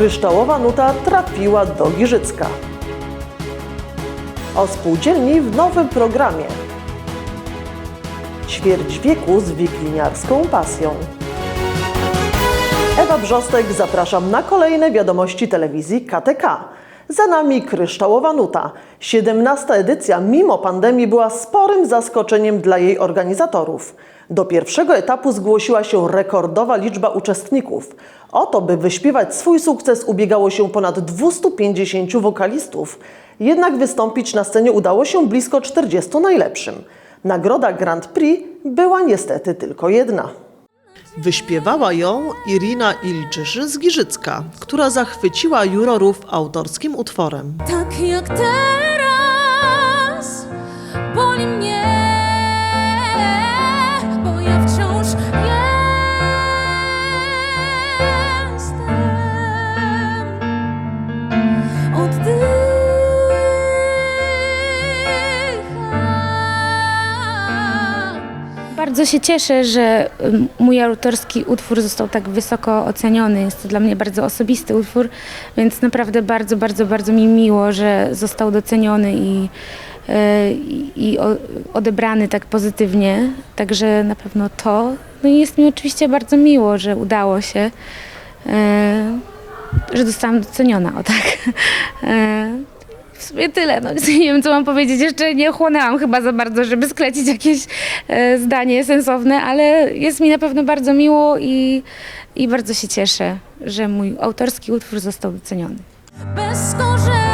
kryształowa nuta trafiła do Giżycka. O spółdzielni w nowym programie. Ćwierć wieku z wikliniarską pasją. Ewa Brzostek, zapraszam na kolejne wiadomości telewizji KTK. Za nami kryształowa nuta. 17. edycja mimo pandemii była sporym zaskoczeniem dla jej organizatorów. Do pierwszego etapu zgłosiła się rekordowa liczba uczestników. O to, by wyśpiewać swój sukces, ubiegało się ponad 250 wokalistów. Jednak wystąpić na scenie udało się blisko 40 najlepszym. Nagroda Grand Prix była niestety tylko jedna. Wyśpiewała ją Irina Ilczysz z Giżycka, która zachwyciła jurorów autorskim utworem. Tak jak teraz boli mnie, Bardzo się cieszę, że mój autorski utwór został tak wysoko oceniony. Jest to dla mnie bardzo osobisty utwór, więc naprawdę bardzo, bardzo, bardzo mi miło, że został doceniony i, e, i, odebrany tak pozytywnie. Także na pewno to. No i jest mi oczywiście bardzo miło, że udało się, e, że zostałam doceniona. O tak. W sumie tyle. No, nie wiem, co mam powiedzieć. Jeszcze nie ochłonęłam chyba za bardzo, żeby sklecić jakieś e, zdanie sensowne, ale jest mi na pewno bardzo miło i, i bardzo się cieszę, że mój autorski utwór został doceniony. bez skorzeni.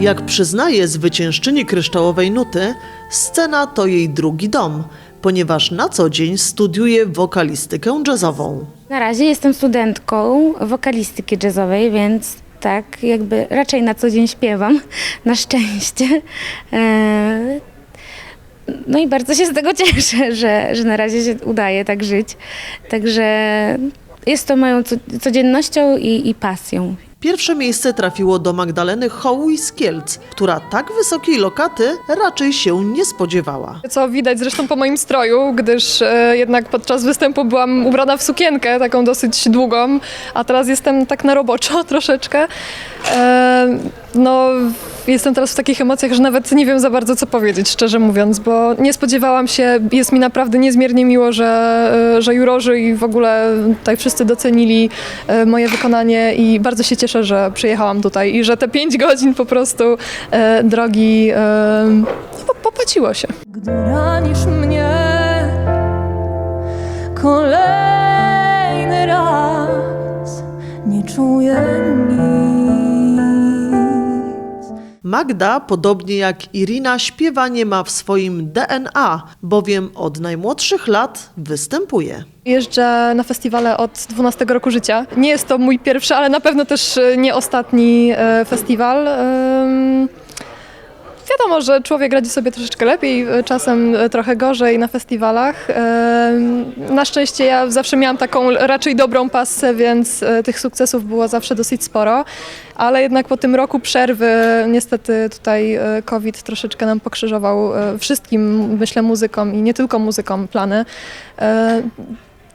Jak przyznaje zwyciężczyni kryształowej nuty, scena to jej drugi dom, ponieważ na co dzień studiuje wokalistykę jazzową. Na razie jestem studentką wokalistyki jazzowej, więc tak jakby raczej na co dzień śpiewam, na szczęście. E, No i bardzo się z tego cieszę, że, że na razie się udaje tak żyć. Także jest to moją co- codziennością i, i pasją. Pierwsze miejsce trafiło do Magdaleny Hołuj z Kielc, która tak wysokiej lokaty raczej się nie spodziewała. Co widać zresztą po moim stroju, gdyż e, jednak podczas występu byłam ubrana w sukienkę, taką dosyć długą, a teraz jestem tak na roboczo troszeczkę. E, no, jestem teraz w takich emocjach, że nawet nie wiem za bardzo co powiedzieć, szczerze mówiąc, bo nie spodziewałam się, jest mi naprawdę niezmiernie miło, że, e, że jurorzy i w ogóle tutaj wszyscy docenili e, moje wykonanie i bardzo się cieszę, że przyjechałam tutaj i że te pięć godzin po prostu e, drogi po- popłaciło się. Gdy ranisz mnie kolejny raz, nie czuję Magda, podobnie jak Irina, śpiewanie ma w swoim DNA, bowiem od najmłodszych lat występuje. Jeżdżę na festiwale od 12 roku życia. Nie jest to mój pierwszy, ale na pewno też e, nie ostatni e, festiwal. Wiadomo, że człowiek radzi sobie troszeczkę lepiej, e, czasem e, trochę gorzej na festiwalach. Na szczęście ja zawsze miałam taką raczej dobrą passę, więc e, tych sukcesów było zawsze dosyć sporo, ale jednak po tym roku przerwy niestety tutaj COVID troszeczkę nam pokrzyżował wszystkim, myślę, muzykom i nie tylko muzykom plany.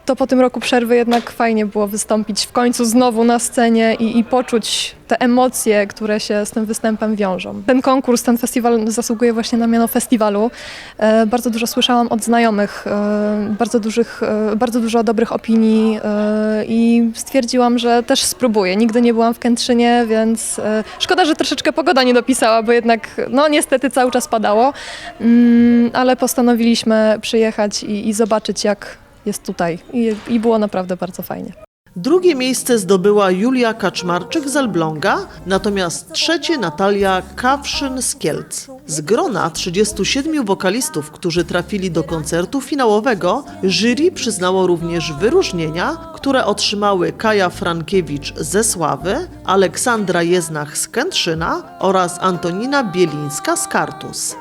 To po tym roku przerwy jednak fajnie było wystąpić w końcu znowu na scenie i, i poczuć te emocje, które się z tym występem wiążą. Ten konkurs, ten festiwal zasługuje właśnie na miano festiwalu. E, bardzo dużo słyszałam od znajomych, e, bardzo, dużych, e, bardzo dużo dobrych opinii e, i stwierdziłam, że też spróbuję. Nigdy nie byłam w Kętrzynie, więc e, szkoda, że troszeczkę pogoda nie dopisała, bo jednak no niestety cały czas padało, mm, ale postanowiliśmy przyjechać i, i zobaczyć jak jest tutaj I, i było naprawdę bardzo fajnie. Drugie miejsce zdobyła Julia Kaczmarczyk z Elbląga, natomiast trzecie Natalia Kawszyn z Kielc. Z grona 37 wokalistów, którzy trafili do koncertu finałowego, jury przyznało również wyróżnienia, które otrzymały Kaja Frankiewicz ze Sławy, Aleksandra Jeznach z Kętrzyna oraz Antonina Bielińska z Kartus.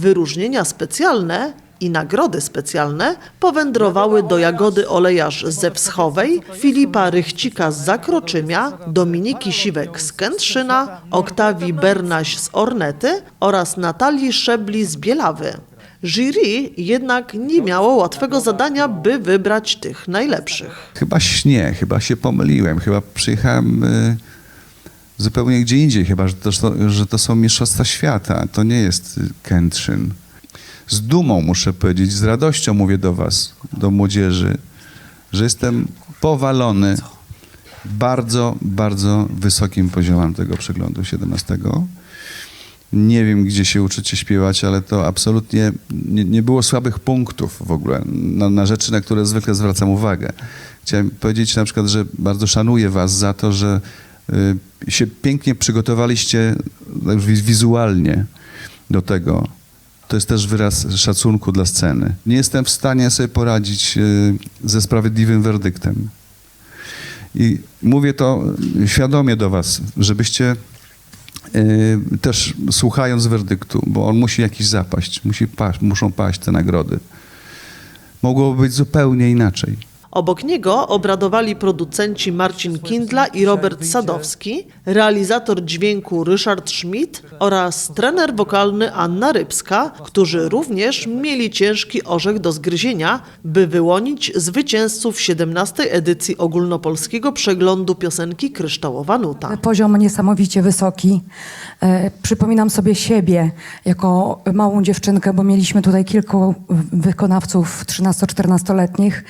Wyróżnienia specjalne i nagrody specjalne powędrowały do Jagody Olejarz ze Wschowej, Filipa Rychcika z Zakroczymia, Dominiki Siwek z Kętrzyna, Oktawii Bernaś z Ornety oraz Natalii Szebli z Bielawy. Jury jednak nie miało łatwego zadania, by wybrać tych najlepszych. Chyba nie, chyba się pomyliłem. Chyba przyjechałem y, zupełnie gdzie indziej. Chyba, że to, że to są Mistrzostwa Świata. To nie jest y, Kętrzyn. Z dumą muszę powiedzieć, z radością mówię do was, do młodzieży, że jestem powalony bardzo, bardzo wysokim poziomem tego przeglądu 17. Nie wiem, gdzie się uczycie śpiewać, ale to absolutnie nie, nie było słabych punktów w ogóle na, na rzeczy, na które zwykle zwracam uwagę. Chciałem powiedzieć na przykład, że bardzo szanuję was za to, że się pięknie przygotowaliście tak wi- wizualnie do tego. To jest też wyraz szacunku dla sceny. Nie jestem w stanie sobie poradzić y, ze sprawiedliwym werdyktem. I mówię to świadomie do was, żebyście y, też słuchając werdyktu, bo on musi jakiś zapaść, musi paść, muszą paść te nagrody. Mogłoby być zupełnie inaczej. Obok niego obradowali producenci Marcin Kindla i Robert Sadowski, realizator dźwięku Ryszard Schmidt oraz trener wokalny Anna Rybska, którzy również mieli ciężki orzech do zgryzienia, by wyłonić zwycięzców 17. edycji ogólnopolskiego przeglądu piosenki Kryształowa Nuta. Poziom niesamowicie wysoki. E, Przypominam sobie siebie jako małą dziewczynkę, bo mieliśmy tutaj kilku wykonawców 13-14-letnich.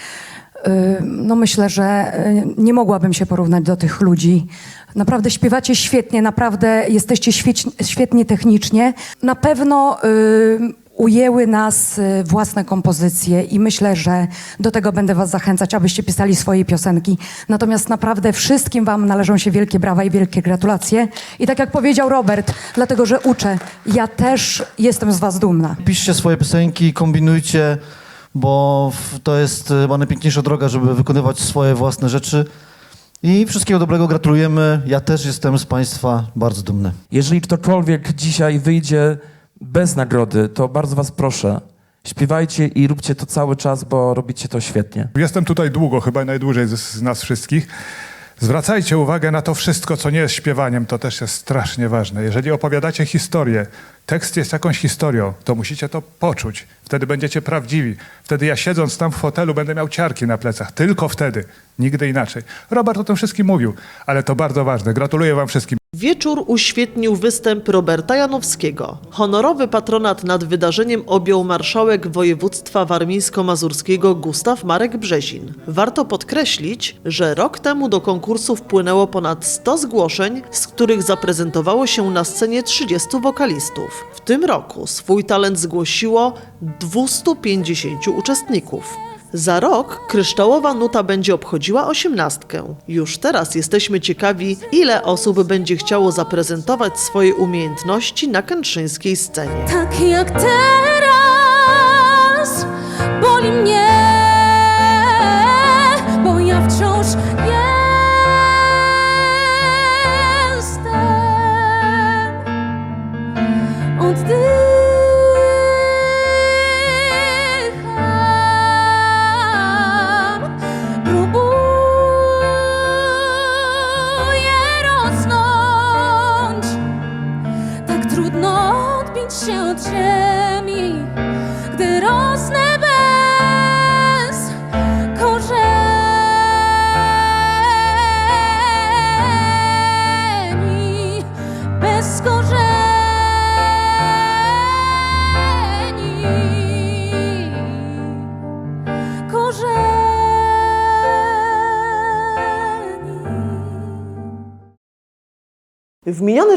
No myślę, że e, nie mogłabym się porównać do tych ludzi. Naprawdę śpiewacie świetnie, naprawdę jesteście świetnie technicznie. Na pewno ujęły nas y, własne kompozycje i myślę, że do tego będę was zachęcać, abyście pisali swoje piosenki. Natomiast naprawdę wszystkim wam należą się wielkie brawa i wielkie gratulacje. I tak jak powiedział Robert, dlatego że uczę, ja też jestem z was dumna. Piszcie swoje piosenki, kombinujcie, bo to jest e, chyba najpiękniejsza droga, żeby wykonywać swoje własne rzeczy. I wszystkiego dobrego gratulujemy. Ja też jestem z Państwa bardzo dumny. Jeżeli ktokolwiek dzisiaj wyjdzie bez nagrody, to bardzo was proszę, śpiewajcie i róbcie to cały czas, bo robicie to świetnie. Jestem tutaj długo, chyba najdłużej z, z nas wszystkich. Zwracajcie uwagę na to wszystko, co nie jest śpiewaniem, to też jest strasznie ważne. Jeżeli opowiadacie historię, tekst jest jakąś historią, to musicie to poczuć. Wtedy będziecie prawdziwi. Wtedy ja siedząc tam w fotelu będę miał ciarki na plecach. Tylko wtedy, nigdy inaczej. Robert o tym wszystkim mówił, ale to bardzo ważne. Gratuluję wam wszystkim. Wieczór uświetnił występ Roberta Janowskiego. Honorowy patronat nad wydarzeniem objął marszałek województwa warmińsko-mazurskiego Gustaw Marek Brzezin. Warto podkreślić, że rok temu do konkursu wpłynęło ponad 100 zgłoszeń, z których zaprezentowało się na scenie 30 wokalistów. W tym roku swój talent zgłosiło 250 uczestników. Za rok kryształowa nuta będzie obchodziła osiemnastkę. Już teraz jesteśmy ciekawi, ile osób będzie chciało zaprezentować swoje umiejętności na kętrzyńskiej scenie. Tak jak teraz boli mnie,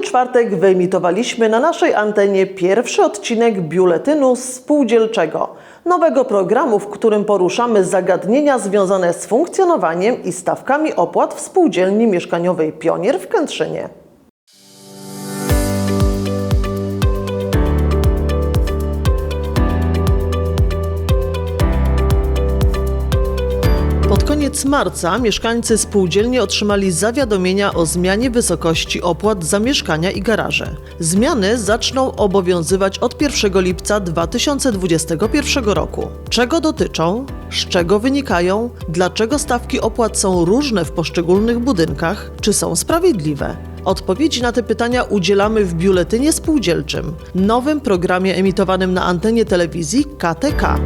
czwartek wyemitowaliśmy na naszej antenie pierwszy odcinek biuletynu spółdzielczego, nowego programu, w którym poruszamy zagadnienia związane z funkcjonowaniem i stawkami opłat w spółdzielni mieszkaniowej Pionier w Kętrzynie. Koniec marca mieszkańcy spółdzielni otrzymali zawiadomienia o zmianie wysokości opłat za mieszkania i garaże. Zmiany zaczną obowiązywać od 1 lipca 2021 roku. Czego dotyczą? Z czego wynikają? Dlaczego stawki opłat są różne w poszczególnych budynkach? Czy są sprawiedliwe? Odpowiedzi na te pytania udzielamy w Biuletynie Spółdzielczym, nowym programie emitowanym na antenie telewizji KTK.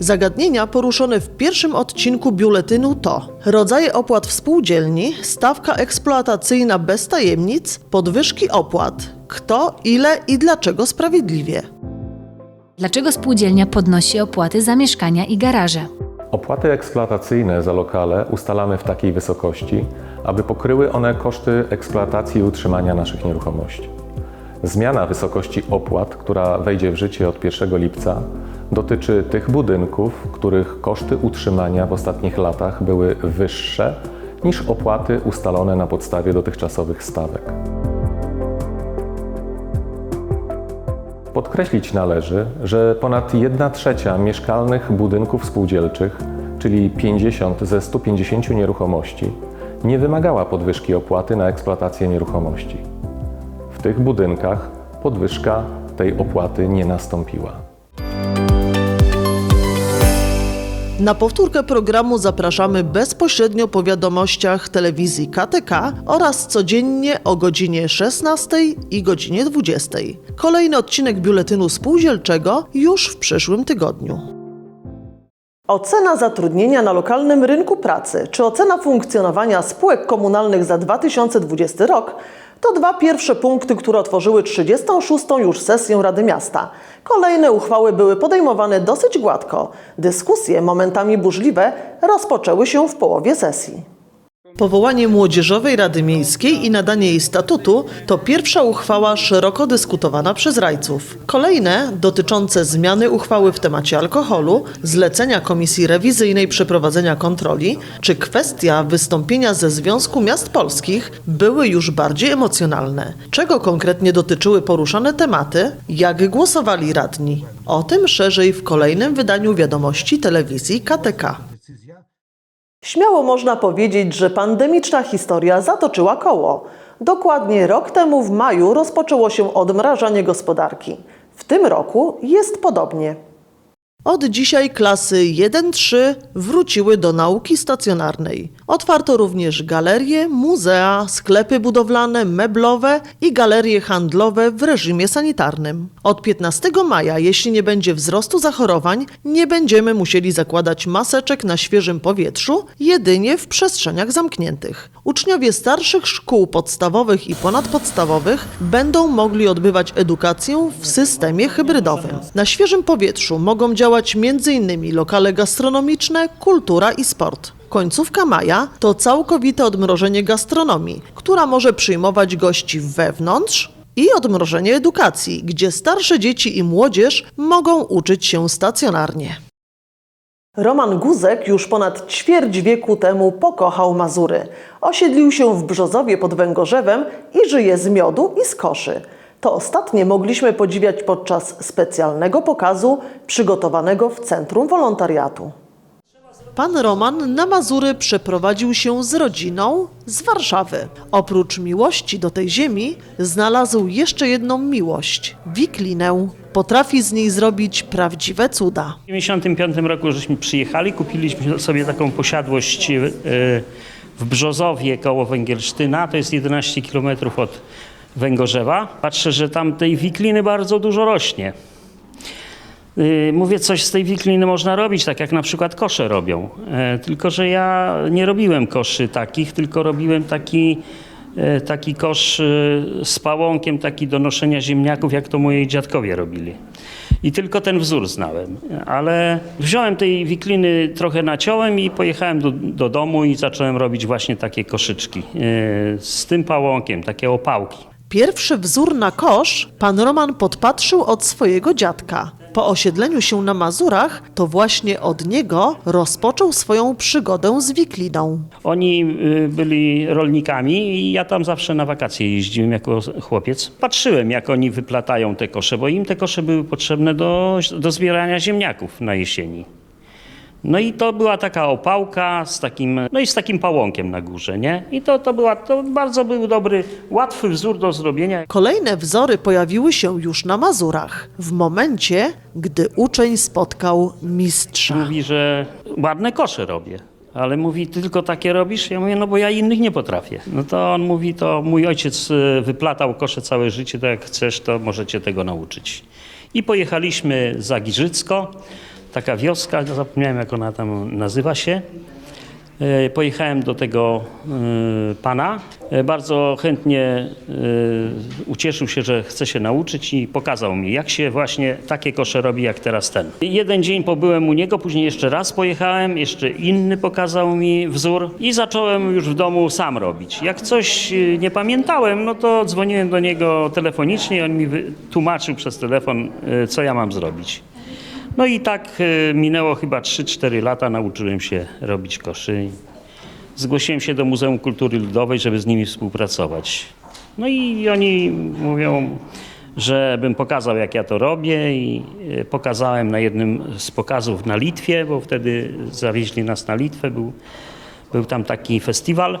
Zagadnienia poruszone w pierwszym odcinku biuletynu to rodzaje opłat w spółdzielni, stawka eksploatacyjna bez tajemnic, podwyżki opłat, kto, ile i dlaczego sprawiedliwie. Dlaczego spółdzielnia podnosi opłaty za mieszkania i garaże? Opłaty eksploatacyjne za lokale ustalamy w takiej wysokości, aby pokryły one koszty eksploatacji i utrzymania naszych nieruchomości. Zmiana wysokości opłat, która wejdzie w życie od 1 lipca, dotyczy tych budynków, których koszty utrzymania w ostatnich latach były wyższe niż opłaty ustalone na podstawie dotychczasowych stawek. Podkreślić należy, że ponad 1 trzecia mieszkalnych budynków spółdzielczych, czyli 50 ze 150 nieruchomości, nie wymagała podwyżki opłaty na eksploatację nieruchomości. W tych budynkach podwyżka tej opłaty nie nastąpiła. Na powtórkę programu zapraszamy bezpośrednio po wiadomościach telewizji KTK oraz codziennie o godzinie 16 i godzinie 20. Kolejny odcinek biuletynu spółdzielczego już w przyszłym tygodniu. Ocena zatrudnienia na lokalnym rynku pracy czy ocena funkcjonowania spółek komunalnych za 2020 rok to dwa pierwsze punkty, które otworzyły 36. już sesję Rady Miasta. Kolejne uchwały były podejmowane dosyć gładko. Dyskusje, momentami burzliwe, rozpoczęły się w połowie sesji. Powołanie Młodzieżowej Rady Miejskiej i nadanie jej statutu to pierwsza uchwała szeroko dyskutowana przez rajców. Kolejne, dotyczące zmiany uchwały w temacie alkoholu, zlecenia Komisji Rewizyjnej przeprowadzenia kontroli, czy kwestia wystąpienia ze Związku Miast Polskich były już bardziej emocjonalne. Czego konkretnie dotyczyły poruszane tematy? Jak głosowali radni? O tym szerzej w kolejnym wydaniu wiadomości telewizji KTK. Śmiało można powiedzieć, że pandemiczna historia zatoczyła koło. Dokładnie rok temu w maju rozpoczęło się odmrażanie gospodarki. W tym roku jest podobnie. Od dzisiaj klasy 1-3 wróciły do nauki stacjonarnej. Otwarto również galerie, muzea, sklepy budowlane, meblowe i galerie handlowe w reżimie sanitarnym. Od 15 maja, jeśli nie będzie wzrostu zachorowań, nie będziemy musieli zakładać maseczek na świeżym powietrzu, jedynie w przestrzeniach zamkniętych. Uczniowie starszych szkół podstawowych i ponadpodstawowych będą mogli odbywać edukację w systemie hybrydowym. Na świeżym powietrzu mogą działać m.in. lokale gastronomiczne, kultura i sport. Końcówka maja to całkowite odmrożenie gastronomii, która może przyjmować gości wewnątrz i odmrożenie edukacji, gdzie starsze dzieci i młodzież mogą uczyć się stacjonarnie. Roman Guzek już ponad ćwierć wieku temu pokochał Mazury. Osiedlił się w Brzozowie pod Węgorzewem i żyje z miodu i z koszy. To ostatnie mogliśmy podziwiać podczas specjalnego pokazu przygotowanego w Centrum Wolontariatu. Pan Roman na Mazury przeprowadził się z rodziną z Warszawy. Oprócz miłości do tej ziemi, znalazł jeszcze jedną miłość wiklinę. Potrafi z niej zrobić prawdziwe cuda. W 1995 roku żeśmy przyjechali, kupiliśmy sobie taką posiadłość e, w Brzozowie koło Węgiersztyna, to jest 11 km od Węgorzewa. Patrzę, że tam tej wikliny bardzo dużo rośnie. Y, Mówię, coś z tej wikliny można robić, tak jak na przykład kosze robią. E, Tylko, że ja nie robiłem koszy takich, tylko robiłem taki, e, taki kosz e, z pałąkiem, taki do noszenia ziemniaków, jak to moi dziadkowie robili. I tylko ten wzór znałem. Ale wziąłem tej wikliny, trochę naciąłem i pojechałem do, do domu i zacząłem robić właśnie takie koszyczki z tym pałąkiem, takie opałki. Pierwszy wzór na kosz pan Roman podpatrzył od swojego dziadka. Po osiedleniu się na Mazurach, to właśnie od niego rozpoczął swoją przygodę z wikliną. Oni y, byli rolnikami i ja tam zawsze na wakacje jeździłem jako chłopiec. Patrzyłem, jak oni wyplatają te kosze, bo im te kosze były potrzebne do, do zbierania ziemniaków na jesieni. No i to była taka opałka z takim, no i z takim pałąkiem na górze, nie? I to, to, była, to bardzo był dobry, łatwy wzór do zrobienia. Kolejne wzory pojawiły się już na Mazurach, w momencie, gdy uczeń spotkał mistrza. Mówi, że ładne kosze robię. Ale mówi, ty tylko takie robisz? Ja mówię, no bo ja innych nie potrafię. No to on mówi, to mój ojciec y, wyplatał kosze całe życie, to jak chcesz, to możecie tego nauczyć. I pojechaliśmy za Giżycko, taka wioska, zapomniałem jak ona tam nazywa się. E, Pojechałem do tego e, pana. E, Bardzo chętnie ucieszył się, że chce się nauczyć i pokazał mi, jak się właśnie takie kosze robi, jak teraz ten. Jeden dzień pobyłem u niego, później jeszcze raz pojechałem, jeszcze inny pokazał mi wzór i zacząłem już w domu sam robić. Jak coś nie pamiętałem, no to dzwoniłem do niego telefonicznie i on mi tłumaczył przez telefon, co ja mam zrobić. No i tak e, minęło chyba 3-4 lata, nauczyłem się robić koszy. Zgłosiłem się do Muzeum Kultury Ludowej, żeby z nimi współpracować. No i oni mówią, żebym pokazał, jak ja to robię i e, pokazałem na jednym z pokazów na Litwie, bo wtedy zawieźli nas na Litwę, był, był tam taki festiwal.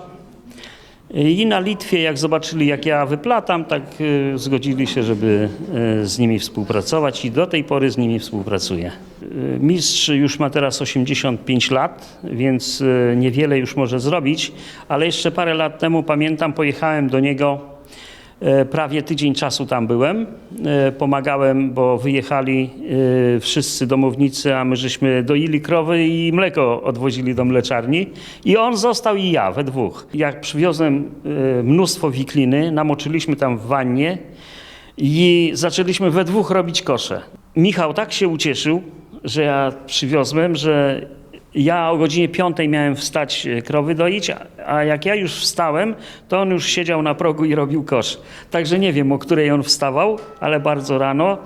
I na Litwie, jak zobaczyli, jak ja wyplatam, tak e, zgodzili się, żeby e, z nimi współpracować i do tej pory z nimi współpracuję. E, Mistrz już ma teraz 85 lat, więc niewiele już może zrobić, ale jeszcze parę lat temu pamiętam, pojechałem do niego Prawie tydzień czasu tam byłem. E, Pomagałem, bo wyjechali e, wszyscy domownicy, a my żeśmy doili krowy i mleko odwozili do mleczarni. I on został i ja, we dwóch. Jak przywiozłem e, mnóstwo wikliny, namoczyliśmy tam w wannie i zaczęliśmy we dwóch robić kosze. Michał tak się ucieszył, że ja przywiozłem, że ja o godzinie piątej miałem wstać e, krowy doić, a jak ja już wstałem, to on już siedział na progu i robił kosz. Także nie wiem, o której on wstawał, ale bardzo rano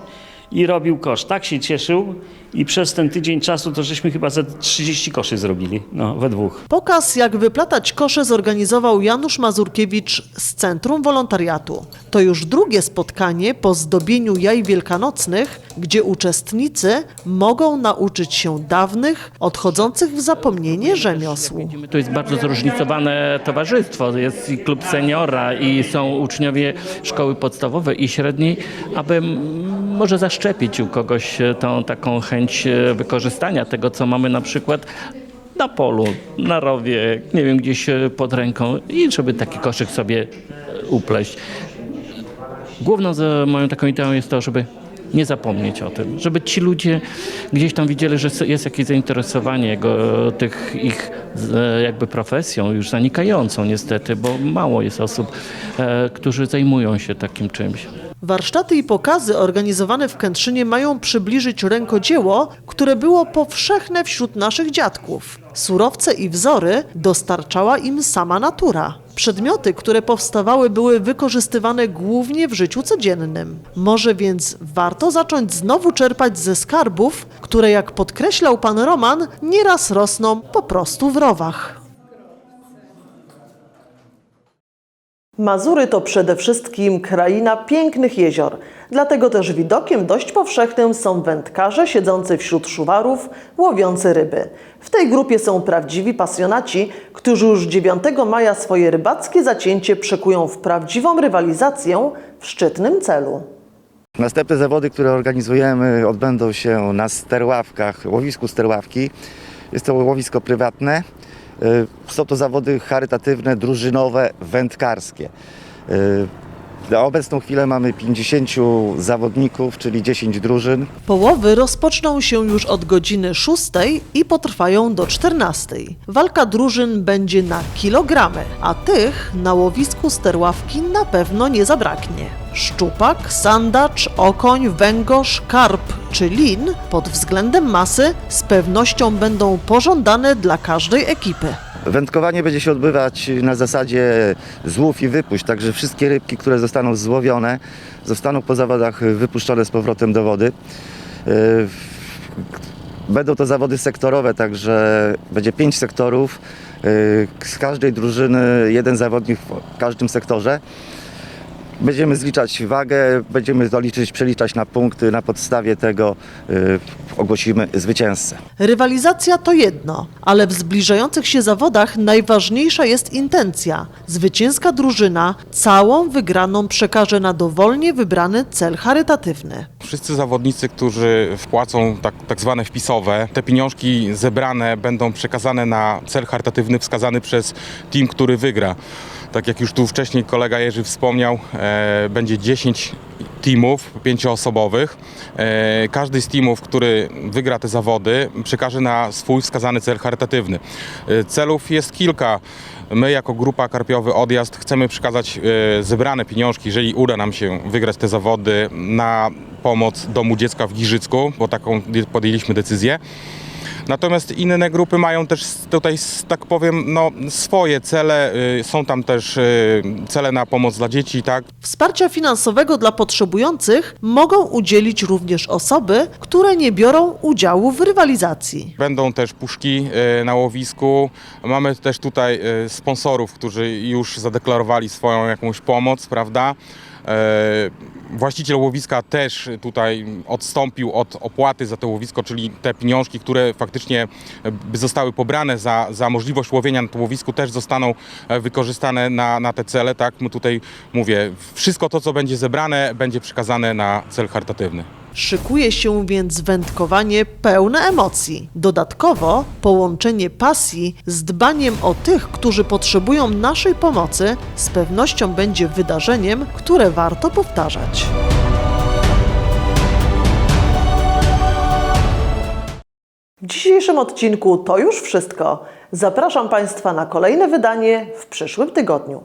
i robił kosz. Tak się cieszył i przez ten tydzień czasu to żeśmy chyba ze 30 koszy zrobili, no, we dwóch. Pokaz, jak wyplatać kosze, zorganizował Janusz Mazurkiewicz z Centrum Wolontariatu. To już drugie spotkanie po zdobieniu jaj wielkanocnych, gdzie uczestnicy mogą nauczyć się dawnych, odchodzących w zapomnienie rzemiosł. To jest bardzo zróżnicowane towarzystwo. Jest i klub seniora i są uczniowie szkoły podstawowej i średniej, aby może zaszczepić u kogoś e, tą taką chęć e, wykorzystania tego, co mamy na przykład na polu, na rowie, nie wiem, gdzieś e, pod ręką i żeby taki koszyk sobie upleść. Główną moją taką ideą jest to, żeby nie zapomnieć o tym, żeby ci ludzie gdzieś tam widzieli, że jest jakieś zainteresowanie jego, tych ich jakby profesją, już zanikającą niestety, bo mało jest osób, którzy zajmują się takim czymś. Warsztaty i pokazy organizowane w Kętrzynie mają przybliżyć rękodzieło, które było powszechne wśród naszych dziadków. Surowce i wzory dostarczała im sama natura. Przedmioty, które powstawały, były wykorzystywane głównie w życiu codziennym. Może więc warto zacząć znowu czerpać ze skarbów, które, jak podkreślał pan Roman, nieraz rosną po prostu w rowach. Mazury to przede wszystkim kraina pięknych jezior. Dlatego też widokiem dość powszechnym są wędkarze siedzący wśród szuwarów, łowiący ryby. W tej grupie są prawdziwi pasjonaci, którzy już 9 maja swoje rybackie zacięcie przekują w prawdziwą rywalizację w szczytnym celu. Następne zawody, które organizujemy, odbędą się na Sterławkach, łowisku Sterławki. Jest to łowisko prywatne. Y, Są to zawody charytatywne, drużynowe, wędkarskie. Na obecną chwilę mamy 50 zawodników, czyli 10 drużyn. Połowy rozpoczną się już od godziny 6 i potrwają do 14. Walka drużyn będzie na kilogramy, a tych na łowisku sterławki na pewno nie zabraknie. Szczupak, sandacz, okoń, węgorz, karp czy lin pod względem masy z pewnością będą pożądane dla każdej ekipy. Wędkowanie będzie się odbywać na zasadzie złów i wypuść, także wszystkie rybki, które zostaną złowione, zostaną po zawodach wypuszczone z powrotem do wody. Y, Będą to zawody sektorowe, także będzie pięć sektorów. y, Z każdej drużyny jeden zawodnik w każdym sektorze. Będziemy zliczać wagę, będziemy to liczyć, przeliczać na punkty. Na podstawie tego y, ogłosimy zwycięzcę. Rywalizacja to jedno, ale w zbliżających się zawodach najważniejsza jest intencja. Zwycięska drużyna całą wygraną przekaże na dowolnie wybrany cel charytatywny. Wszyscy zawodnicy, którzy wpłacą tak, tak zwane wpisowe, te pieniążki zebrane będą przekazane na cel charytatywny wskazany przez team, który wygra. Tak jak już tu wcześniej kolega Jerzy wspomniał, e, będzie 10 teamów pięcioosobowych. E, każdy z teamów, który wygra te zawody, przekaże na swój wskazany cel charytatywny. E, celów jest kilka. My jako grupa Karpiowy Odjazd chcemy przekazać zebrane pieniążki, jeżeli uda nam się wygrać te zawody, na pomoc Domu Dziecka w Giżycku, bo taką podjęliśmy decyzję. Natomiast inne grupy mają też tutaj, tak powiem, no, swoje cele. Y, Są tam też y, cele na pomoc dla dzieci, tak? Wsparcia finansowego dla potrzebujących mogą udzielić również osoby, które nie biorą udziału w rywalizacji. Będą też puszki y, na łowisku. Mamy też tutaj sponsorów, którzy już zadeklarowali swoją jakąś pomoc, prawda? E, Właściciel łowiska też tutaj odstąpił od opłaty za to łowisko, czyli te pieniążki, które faktycznie zostały pobrane za, za możliwość łowienia na tym łowisku, też zostaną e, wykorzystane na, na te cele. Tak, my tutaj mówię, wszystko to, co będzie zebrane, będzie przekazane na cel charytatywny. Szykuje się więc wędkowanie pełne emocji. Dodatkowo połączenie pasji z dbaniem o tych, którzy potrzebują naszej pomocy, z pewnością będzie wydarzeniem, które warto powtarzać. W dzisiejszym odcinku to już wszystko. Zapraszam Państwa na kolejne wydanie w przyszłym tygodniu.